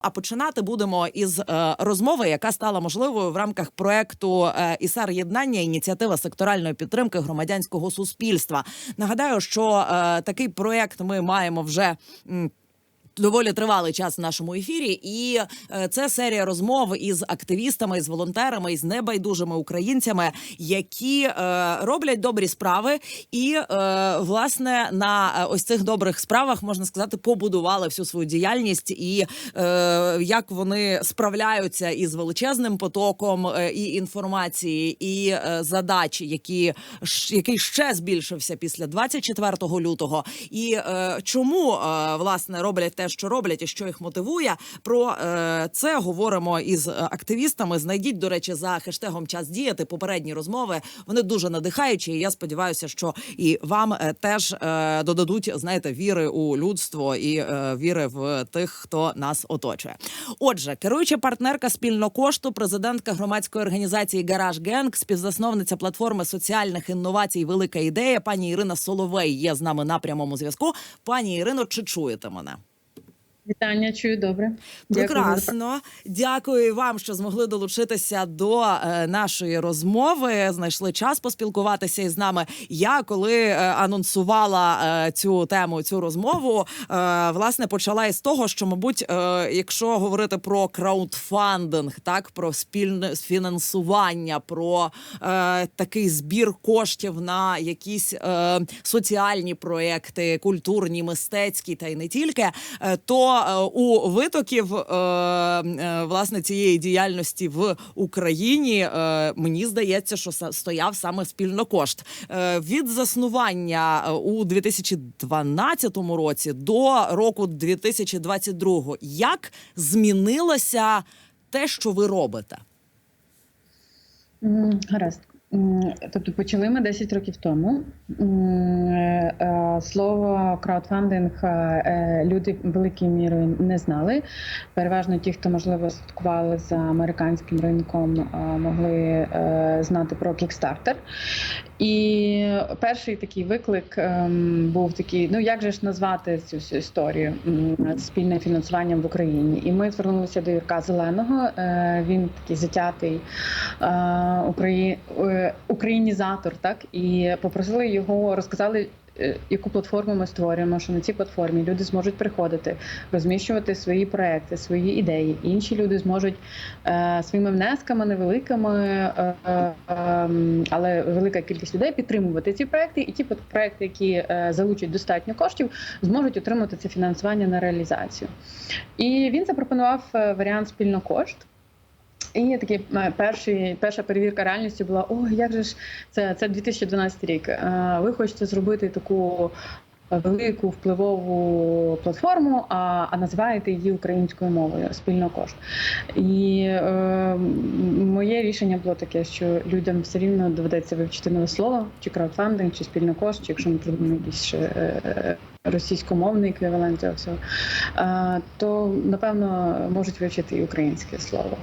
А починати будемо із е, розмови, яка стала можливою в рамках проекту е, ІСАР єднання ініціатива секторальної підтримки громадянського суспільства. Нагадаю, що е, такий проект ми маємо вже. м, Доволі тривалий час в нашому ефірі, і е, це серія розмов із активістами, із волонтерами, із небайдужими українцями, які е, роблять добрі справи, і е, власне на ось цих добрих справах можна сказати, побудували всю свою діяльність, і як вони справляються із величезним потоком і інформації, і задач, які який ще збільшився після 24 лютого, і чому власне роблять те, що роблять, і що їх мотивує. Про е, це говоримо із е, активістами. Знайдіть, до речі, за хештегом час діяти попередні розмови. Вони дуже надихаючі. І я сподіваюся, що і вам е, теж додадуть знаєте віри у людство і віри в тих, хто нас оточує. Отже, керуюча партнерка спільно кошту, президентка громадської організації Гараж Генг, співзасновниця платформи соціальних інновацій Велика ідея. Пані Ірина Соловей є з нами на прямому зв'язку. Пані Ірино, чи чуєте мене? Вітання, чую добре. Дякую Прекрасно, дякую вам, що змогли долучитися до е, нашої розмови. Знайшли час поспілкуватися із нами. Я коли е, анонсувала е, цю тему, цю розмову, власне почала із того, що, мабуть, якщо говорити про краудфандинг, так про спільне фінансування, про такий збір коштів на якісь соціальні проекти, культурні, мистецькі та й не тільки, то е, у витоків е, е, власне цієї діяльності в Україні мені здається, що стояв саме спільнокошт. Від заснування у 2012 році до року 2022 як змінилося те, що ви робите? Гаразд. Тобто почали ми 10 років тому. Е, Слово краудфандинг е, е, люди великою мірою не знали. Переважно ті, хто можливо слідкували за американським ринком, могли знати про Kickstarter. І перший такий виклик ем, був такий: ну як же ж назвати цю всю історію спільне фінансування в Україні? І ми звернулися до Юрка Зеленого. Він такий затятий украї... е, українізатор, так і попросили його, розказали. е, Яку платформу ми створюємо, що на цій платформі люди зможуть приходити, розміщувати свої проекти, свої ідеї. Інші люди зможуть е, своїми внесками невеликими, е, е, ем, але велика кількість людей підтримувати ці проекти, і ті проекти, які е, залучать достатньо коштів, зможуть отримати це фінансування на реалізацію. І він запропонував е, варіант спільно кошт. І такий е, перший, перша перевірка реальності була: о, як же ж це, це 2012 рік. Е, Ви хочете зробити таку велику впливову платформу, а, а називаєте її українською мовою спільно кошт. І е, моє рішення було таке, що людям все рівно доведеться вивчити нове слово, чи краудфандинг, чи спільно кошт, чи якщо ми придумаємо якийсь ще е, російськомовний еквівалент цього всього, е, то напевно можуть вивчити і українське слово.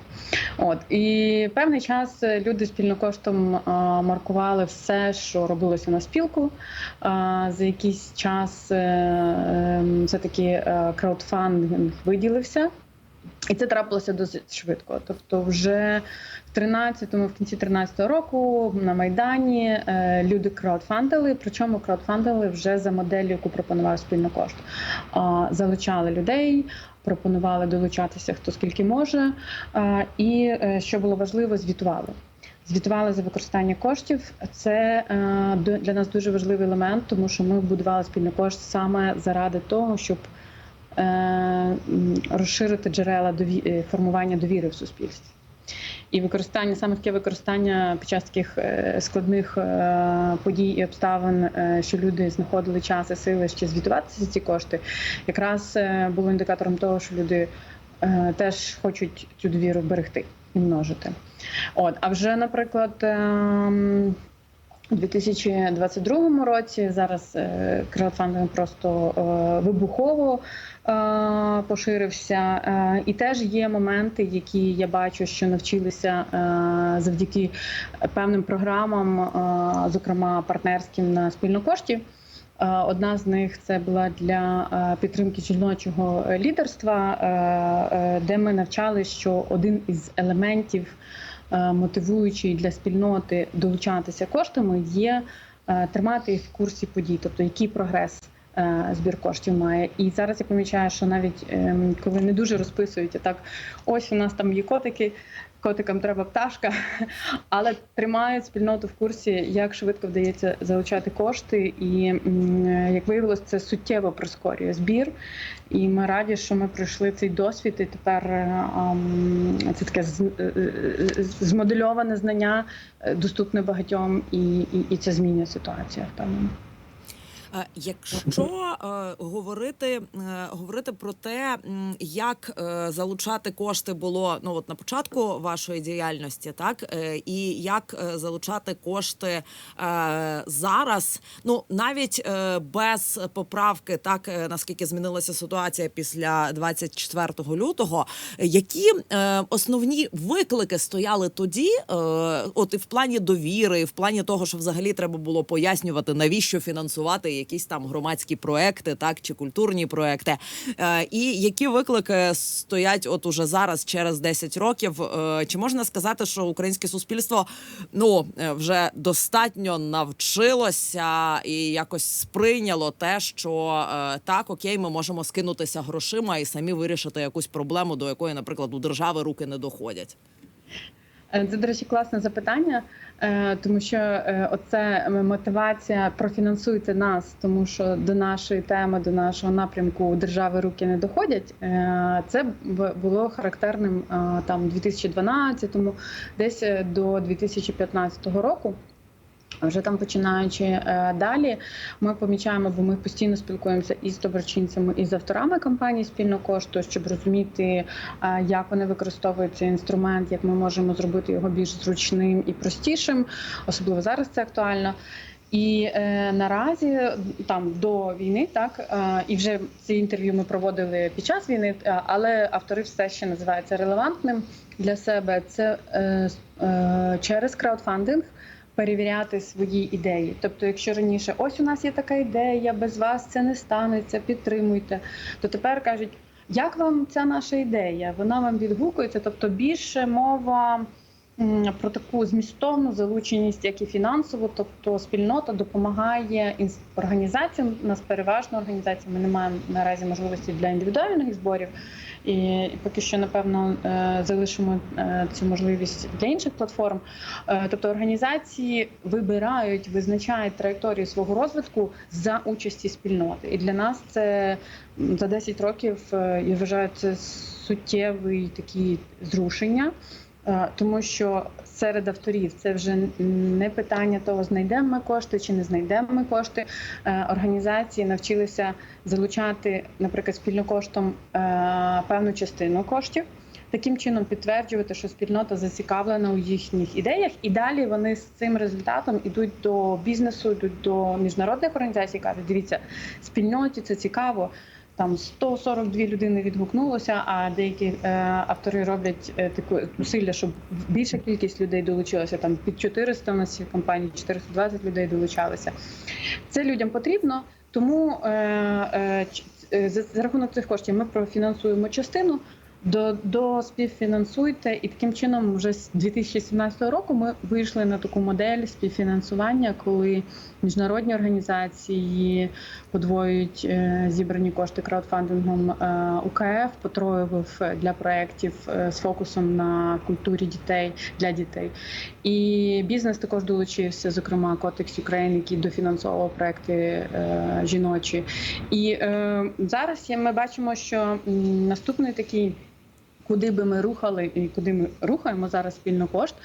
От і певний час люди спільно коштом е, маркували все, що робилося на спілку. За якийсь час все таки краудфандинг виділився. І це трапилося досить швидко. Тобто, вже в 13-му, в кінці 13-го року на Майдані е, люди краудфандили, причому краудфандили вже за моделлю, яку пропонував спільно кошт. Залучали людей, пропонували долучатися хто скільки може. І е, що було важливо, звітували. Звітували за використання коштів. Це е, для нас дуже важливий елемент, тому що ми будували спільний кошт саме заради того, щоб розширити джерела дові... е, формування довіри в суспільстві. І використання саме таке використання під час таких е, складних е, подій і обставин, е, що люди знаходили час і сили ще звітуватися за ці кошти, якраз е, було індикатором того, що люди е, теж хочуть цю довіру берегти і множити. От, а вже, наприклад, ем, у 2022 році зараз е, краудфандинг просто е, вибухово е, поширився. Е, І теж є моменти, які я бачу, що навчилися е, завдяки певним програмам, е, зокрема партнерським на спільнокошті. Е, Одна з них це була для е, підтримки жіночого лідерства, е, е, де ми навчали, що один із елементів е, мотивуючий для спільноти долучатися коштами є е, тримати їх в курсі подій, тобто який прогрес. Е, Збір коштів має, і зараз я помічаю, що навіть ем, коли не дуже розписують, так ось у нас там є котики, котикам треба пташка, але тримають спільноту в курсі, як швидко вдається залучати кошти, і як виявилось, це суттєво прискорює збір. І ми раді, що ми пройшли цей досвід, і тепер е, це таке е, е, змодельоване знання е, доступне багатьом, і, і, і це змінює ситуацію. впевнено. Е, Якщо е, говорити, е, говорити про те, як залучати кошти було ну от на початку вашої діяльності, так і як залучати кошти зараз, ну навіть без поправки, так наскільки змінилася ситуація після 24 лютого, які основні виклики стояли тоді, от і в плані довіри, і в плані того, що взагалі треба було пояснювати, навіщо фінансувати якісь там громадські проекти, так чи культурні проекти, е, і які виклики стоять от уже зараз, через 10 років. Е, чи можна сказати, що українське суспільство ну е, вже достатньо навчилося і якось сприйняло те, що так, окей, ми можемо скинутися грошима і самі вирішити якусь проблему, до якої, наприклад, у держави руки не доходять. Це, до речі, класне запитання, тому що е, оце мотивація профінансуйте нас, тому що до нашої теми, до нашого напрямку держави руки не доходять. Е, Це було характерним е, там 2012-му, десь е, до 2015 року. Вже там починаючи е, далі, ми помічаємо, бо ми постійно спілкуємося і з доброчинцями, і з авторами кампанії спільно кошту, щоб розуміти, е, як вони використовують цей інструмент, як ми можемо зробити його більш зручним і простішим. Особливо зараз це актуально. І е, наразі там до війни, так е, і вже ці інтерв'ю ми проводили під час війни, е, але автори все ще називаються релевантним для себе. Це е, е, через краудфандинг перевіряти свої ідеї. Тобто, якщо раніше ось у нас є така ідея, без вас це не станеться, підтримуйте. То тепер кажуть, як вам ця наша ідея? Вона вам відгукується, тобто більше мова. Про таку змістовну залученість, як і фінансову, тобто спільнота допомагає організаціям. Нас переважно організації. Ми не маємо наразі можливості для індивідуальних зборів, і поки що, напевно, е, залишимо е, цю можливість для інших платформ. Е, Тобто організації вибирають, визначають траєкторію свого розвитку за участі спільноти. І для нас це за 10 років я вважаю це суттєвий такі зрушення. Е, Тому що серед авторів це вже не питання того, знайдемо ми кошти чи не знайдемо ми кошти. Е, Організації навчилися залучати, наприклад, спільно коштом е, певну частину коштів. Таким чином підтверджувати, що спільнота зацікавлена у їхніх ідеях, і далі вони з цим результатом ідуть до бізнесу, йдуть до міжнародних організацій. Кажуть, дивіться, спільноті це цікаво. Там 142 людини відгукнулося, а деякі е, автори роблять е, таку зусилля, щоб більша кількість людей долучилася. Там під 400 у нас в компанії, 420 людей долучалися. Це людям потрібно, тому е, за рахунок цих коштів ми профінансуємо частину. До, до співфінансуйте, і таким чином, вже з 2017 року ми вийшли на таку модель співфінансування, коли міжнародні організації подвоюють е, зібрані кошти краудфандингом. Е, УКФ потроював для проєктів е, з фокусом на культурі дітей для дітей. І бізнес також долучився, зокрема Котекс Ukraine, який дофінансовував проекти жіночі. І зараз ми бачимо, що наступний такий. Куди би ми рухали і куди ми рухаємо зараз спільно кошт,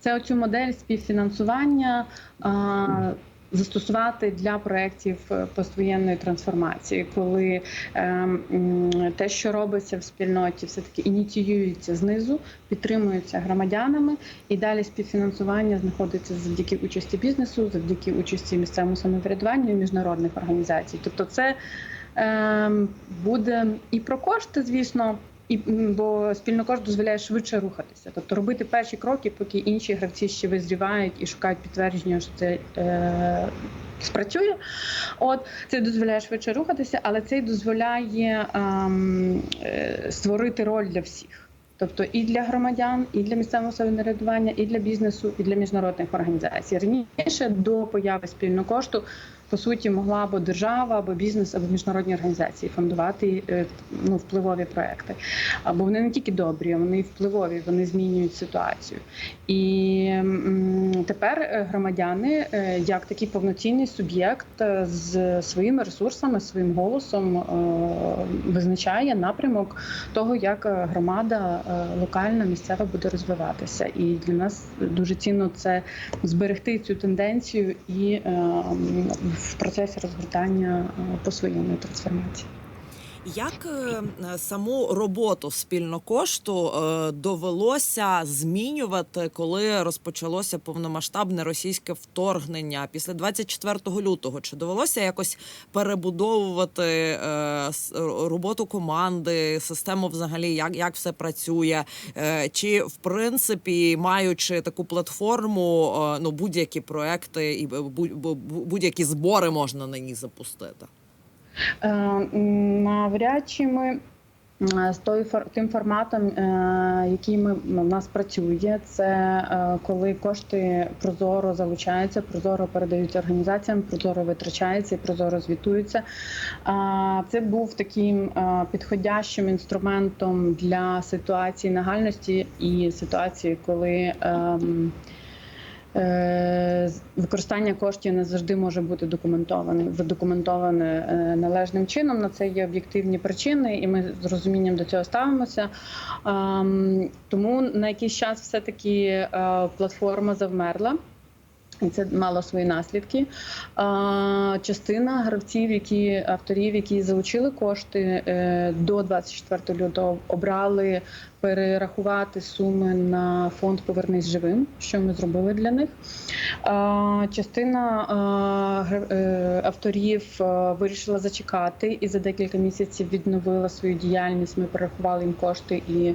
це оцю модель співфінансування а, застосувати для проєктів е, поствоєнної трансформації, коли е, те, що робиться в спільноті, все таки ініціюється знизу, підтримується громадянами, і далі співфінансування знаходиться завдяки участі бізнесу, завдяки участі місцевому самоврядуванню і міжнародних організацій. Тобто, це е, буде і про кошти, звісно. І бо спільно кошт дозволяє швидше рухатися, тобто робити перші кроки, поки інші гравці ще визрівають і шукають підтвердження, що це е, спрацює. От це дозволяє швидше рухатися, але це й дозволяє е, створити роль для всіх. Тобто і для громадян, і для місцевого самоврядування, і для бізнесу, і для міжнародних організацій. Раніше до появи спільного кошту по суті могла або держава, або бізнес, або міжнародні організації фондувати е, ну, впливові проекти. Або вони не тільки добрі, вони впливові, вони змінюють ситуацію. І тепер е, громадяни, е, як такий повноцінний суб'єкт з своїми ресурсами, своїм голосом визначає напрямок того, як громада локальна, місцева буде розвиватися. І для нас дуже цінно це зберегти цю тенденцію і в процесі розгортання по своєму трансформації. Як е, саму роботу спільнокошту е, довелося змінювати, коли розпочалося повномасштабне російське вторгнення після 24 лютого? Чи довелося якось перебудовувати е, роботу команди, систему взагалі, як, як все працює? Е, Чи в принципі, маючи таку платформу, е, ну будь-які проекти і будь- будь- будь-які збори можна на ній запустити? Е, Навряд чи ми е, з тим форматом, е, який ми в нас працює, це коли кошти прозоро залучаються, прозоро передаються організаціям, прозоро витрачаються і прозоро звітуються. Це був таким підходящим інструментом для ситуації нагальності і ситуації, коли. Е, Використання коштів не завжди може бути документоване, задокументоване е, належним чином. На це є об'єктивні причини, і ми з розумінням до цього ставимося. Ем, Тому на якийсь час все-таки е, платформа завмерла. І це мало свої наслідки. Частина гравців, які авторів, які залучили кошти до 24 лютого, обрали перерахувати суми на фонд Повернись живим, що ми зробили для них. Частина е, авторів вирішила зачекати і за декілька місяців відновила свою діяльність. Ми перерахували їм кошти, і е,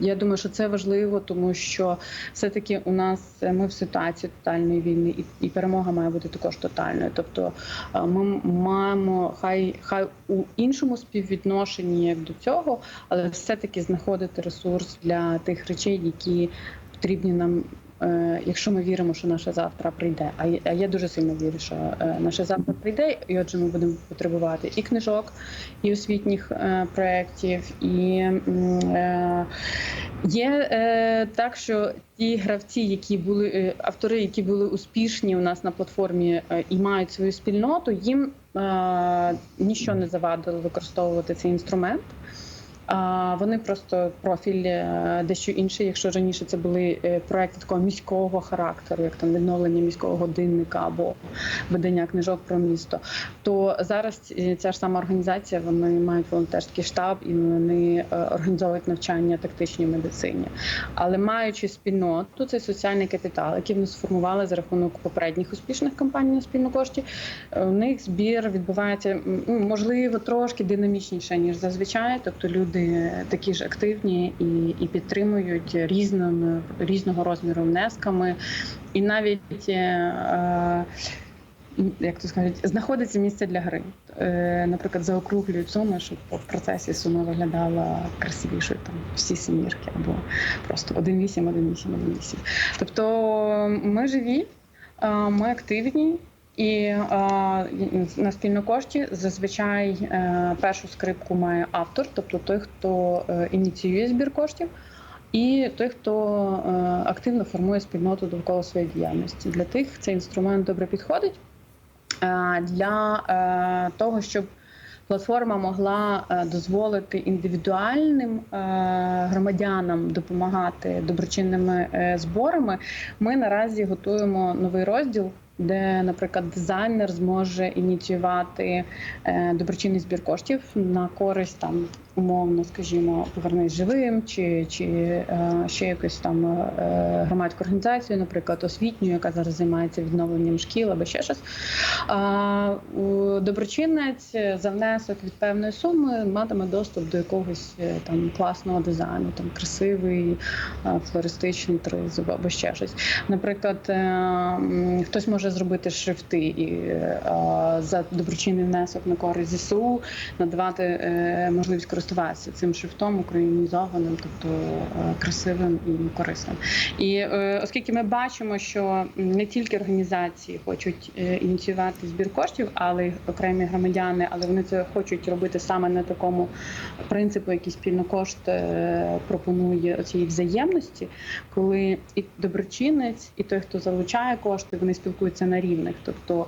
я думаю, що це важливо, тому що все-таки у нас е, ми в ситуації тотальної війни, і, перемога має бути також тотальною. Тобто ми маємо хай хай у іншому співвідношенні як до цього, але все-таки знаходити ресурс для тих речей, які потрібні нам. е, Якщо ми віримо, що наше завтра прийде, а я, дуже сильно вірю, що е, наше завтра прийде, і отже, ми будемо потребувати і книжок, і освітніх е, проєктів, і Є так, що ті гравці, які були автори, які були успішні у нас на платформі і мають свою спільноту, їм нічого не завадило використовувати цей інструмент. Вони просто профіль е, дещо інший. Якщо раніше це були е, проекти такого міського характеру, як там відновлення міського годинника або видання книжок про місто, то зараз е, ця ж сама організація вони мають волонтерський штаб і вони організовують навчання тактичній медицині. Але маючи спільноту, цей соціальний капітал, який вони сформували за рахунок попередніх успішних кампаній на спільну кошті, у них збір відбувається ну, можливо трошки динамічніше ніж зазвичай. Тобто люди такі ж активні і, і підтримують різними різного розміру внесками, і навіть. е, е, як то скажуть, знаходиться місце для гри. Е, наприклад, заокруглюють суми, щоб в процесі сума виглядала красивішою, там всі сімірки, або просто 1-8, 1-8, 1-8. Тобто ми живі, ми активні. І е, на спільнокошті зазвичай е, першу скрипку має автор, тобто той, хто е, ініціює збір коштів, і той, хто активно формує спільноту довкола своєї діяльності. Для тих цей інструмент добре підходить. Для того, щоб платформа могла дозволити індивідуальним громадянам допомагати доброчинними зборами, ми наразі готуємо новий розділ. Де, наприклад, дизайнер зможе ініціювати е, доброчинний збір коштів на користь там умовно, скажімо, повернись живим, чи, чи е, ще якусь там е, громадську організацію, наприклад, освітню, яка зараз займається відновленням шкіл або ще щось. Доброчинець за внесок від певної суми матиме доступ до якогось е, там класного дизайну, там красивий е, флористичний тризуб або ще щось. Наприклад, е, хтось може зробити шрифти і е, за доброчинний внесок на користь ЗСУ надавати е, можливість користуватися цим шрифтом українізованим, тобто е, красивим і корисним. І е, оскільки ми бачимо, що не тільки організації хочуть е, ініціювати збір коштів, але й окремі громадяни, але вони це хочуть робити саме на такому принципу, який спільно кошт пропонує цієї взаємності, коли і доброчинець, і той, хто залучає кошти, вони спілкуються на рівних. Тобто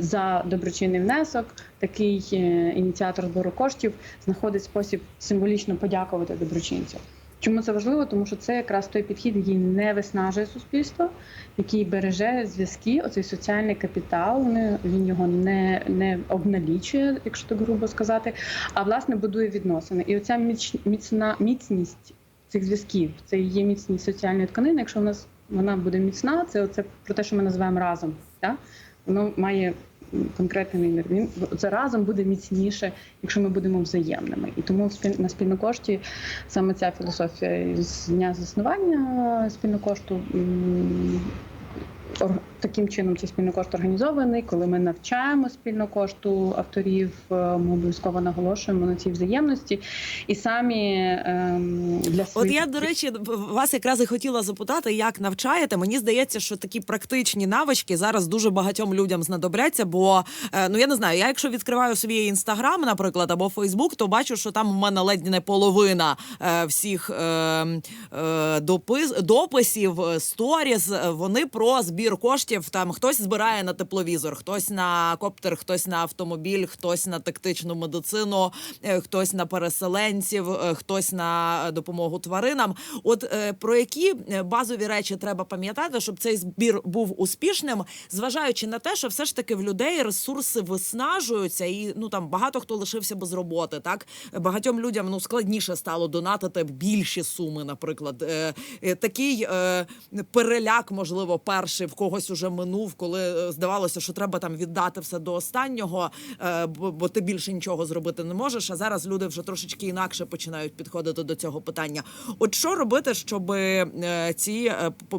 за доброчинний внесок такий е, ініціатор збору коштів знаходить спосіб символічно подякувати доброчинцю. Чому це важливо? Тому що це якраз той підхід, який не виснажує суспільство, який береже зв'язки, оцей соціальний капітал. Він його не, не обналічує, якщо так грубо сказати, а власне будує відносини. І оця міцна міцність цих зв'язків, це є міцність соціальної тканини. Якщо в нас вона буде міцна, це оце про те, що ми називаємо разом. Так? Воно має конкретний вимір. Він заразом буде міцніше, якщо ми будемо взаємними. І тому на спільнокошті саме ця філософія з дня заснування спільнокошту. Таким чином цей спільнокошт організований. Коли ми навчаємо спільнокошту авторів, е, ми обов'язково наголошуємо на цій взаємності і самі ем, для От я, до речі, вас якраз і хотіла запитати, як навчаєте. Мені здається, що такі практичні навички зараз дуже багатьом людям знадобляться. Бо е, ну я не знаю, я якщо відкриваю свій інстаграм, наприклад, або Фейсбук, то бачу, що там в мене ледь не половина е, всіх е, е, допис, дописів, сторіс. е, Вони про збір коштів. Там хтось збирає на тепловізор, хтось на коптер, хтось на автомобіль, хтось на тактичну медицину, е, хтось на переселенців, е, хтось на е, допомогу тваринам. От про які базові речі треба пам'ятати, щоб цей збір був успішним, зважаючи на те, що все ж таки в людей ресурси виснажуються, і ну там багато хто лишився без роботи. Так багатьом людям ну складніше стало донатити більші суми, наприклад. Такий переляк, можливо, перший в когось уже минув, коли е, здавалося, що треба там віддати все до останнього, е, бо, ти більше нічого зробити не можеш. А зараз люди вже трошечки інакше починають підходити до цього питання. От що робити, щоб е, ці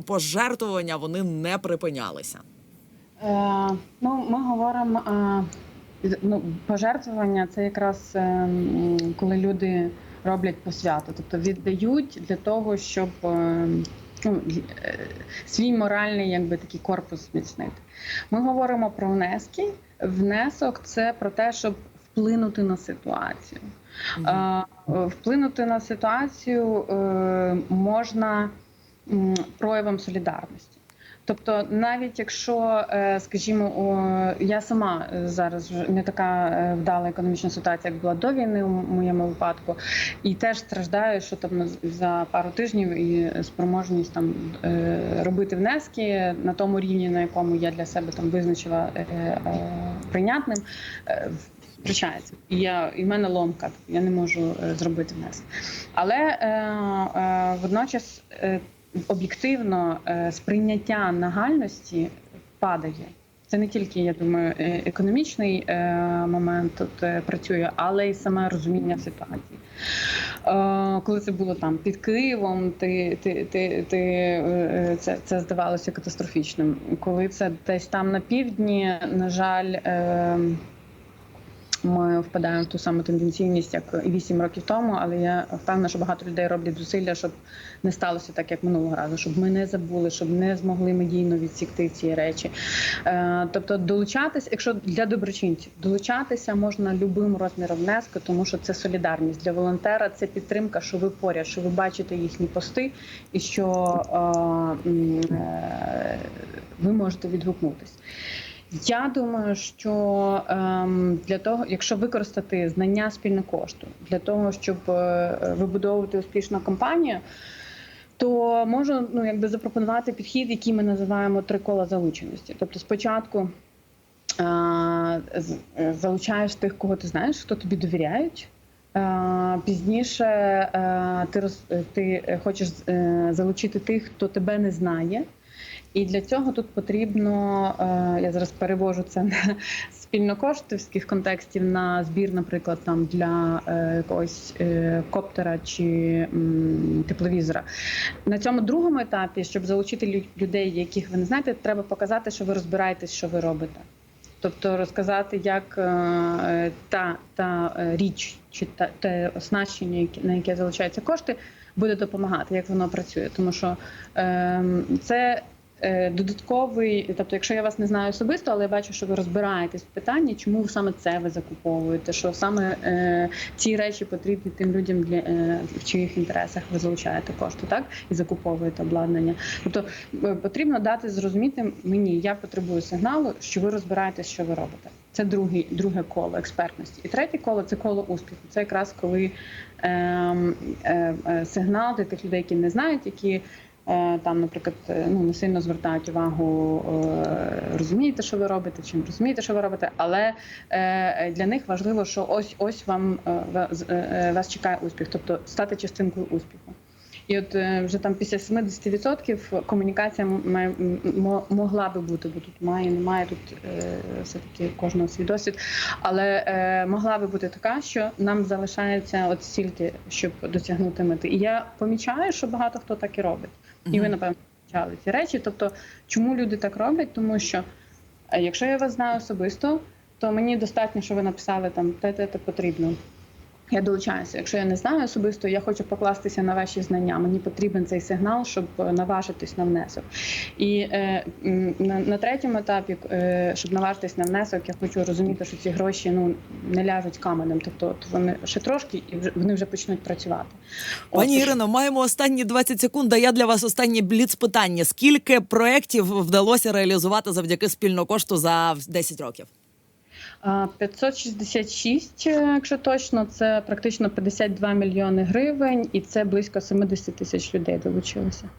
пожертвування вони не припинялися? Ну, ми говоримо, ну, пожертвування це якраз коли люди роблять посвяту, тобто віддають для того, щоб свій моральний якби, такий корпус зміцнити. Ми говоримо про внески. Внесок це про те, щоб вплинути на ситуацію. Е, Вплинути на ситуацію е, можна проявом солідарності. Тобто, навіть якщо, е, скажімо, я сама е, зараз не така е, вдала економічна ситуація, як була до війни у моєму випадку, і теж страждаю, що там за пару тижнів і спроможність там робити внески на тому рівні, на якому я для себе там визначила прийнятним. Втрачається, і я і в мене ломка, я не можу зробити внесок. Але е, е, водночас е, об'єктивно е, сприйняття нагальності падає. Це не тільки, я думаю, е, економічний е, момент тут працює, але й саме розуміння ситуації. Коли це було там під Києвом, ти, ти, ти, ти, це, це здавалося катастрофічним. Коли це десь там на півдні, на жаль. Ми впадаємо в ту саму тенденційність, як 8 років тому, але я впевнена, що багато людей роблять зусилля, щоб не сталося так, як минулого разу, щоб ми не забули, щоб не змогли медійно відсікти ці речі. Е, тобто, долучатися, якщо для доброчинців, долучатися можна любим розміром внеску, тому що це солідарність для волонтера, це підтримка, що ви поряд, що ви бачите їхні пости, і що е, е, ви можете відгукнутись. Я думаю, що ем, для того, якщо використати знання спільного кошту для того, щоб е, вибудовувати успішну компанію, то можу ну якби запропонувати підхід, який ми називаємо три кола залученості. Тобто, спочатку е, е, залучаєш тих, кого ти знаєш, хто тобі довіряють. Пізніше ти ти хочеш залучити тих, хто тебе не знає. І для цього тут потрібно, е, я зараз перевожу це на спільнокоштівських контекстів на збір, наприклад, там для е, якогось е, коптера чи тепловізора. На цьому другому етапі, щоб залучити людей, яких ви не знаєте, треба показати, що ви розбираєтесь, що ви робите. Тобто розказати, як та, та річ чи та те оснащення, на яке залучаються кошти, буде допомагати, як воно працює. Тому що е, це додатковий, тобто, якщо я вас не знаю особисто, але я бачу, що ви розбираєтесь в питанні, чому саме це ви закуповуєте, що саме е, ці речі потрібні тим людям, для е, в чиїх інтересах ви залучаєте кошти, так і закуповуєте обладнання. Тобто е, потрібно дати зрозуміти мені, я потребую сигналу, що ви розбираєтесь, що ви робите. Це другий, друге коло експертності. І третє коло це коло успіху. Це якраз коли ем, е, е, сигнал для тих людей, які не знають, які е, там, наприклад, е, ну не сильно звертають увагу, е, розумієте, що ви робите, чи не розумієте, що ви робите, але е, для них важливо, що ось ось вам е, вас, е, чекає успіх, тобто стати частинкою успіху. І от е, вже там після 70% комунікація має- мо- могла би бути, бо тут має, немає тут е, все-таки кожного свій досвід, але е, могла би бути така, що нам залишається от стільки, щоб досягнути мети. І я помічаю, що багато хто так і робить. І ви, напевно, почали ці речі. Тобто, чому люди так роблять? Тому що е, якщо я вас знаю особисто, то мені достатньо, що ви написали там те, те, те потрібно. Я долучаюся. Якщо я не знаю особисто, я хочу покластися на ваші знання. Мені потрібен цей сигнал, щоб е, наважитись на внесок. І е, на, на третьому етапі, е, щоб наважитись на внесок, я хочу розуміти, що ці гроші ну не ляжуть каменем. Тобто, от вони ще трошки, і вже вони вже почнуть працювати. Пані Ось. Ірино, маємо останні 20 секунд. А я для вас останнє бліц питання. Скільки проєктів вдалося реалізувати завдяки спільнокошту за 10 років? А, 566, е, якщо точно, це практично 52 мільйони гривень, і це близько 70 тисяч людей долучилося.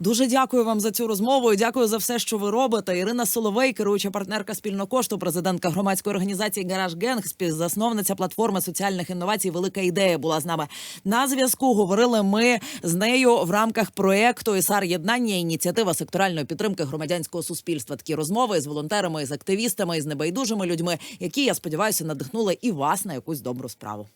Дуже дякую вам за цю розмову. і Дякую за все, що ви робите. Ірина Соловей, керуюча партнерка спільнокошту, президентка громадської організації Гараж Генг, співзасновниця платформи соціальних інновацій. Велика ідея була з нами на зв'язку. Говорили ми з нею в рамках проєкту ІСАР єднання ініціатива секторальної підтримки громадянського суспільства. Такі розмови з волонтерами, з активістами, з небайдужими людьми, які я сподіваюся надихнули і вас на якусь добру справу.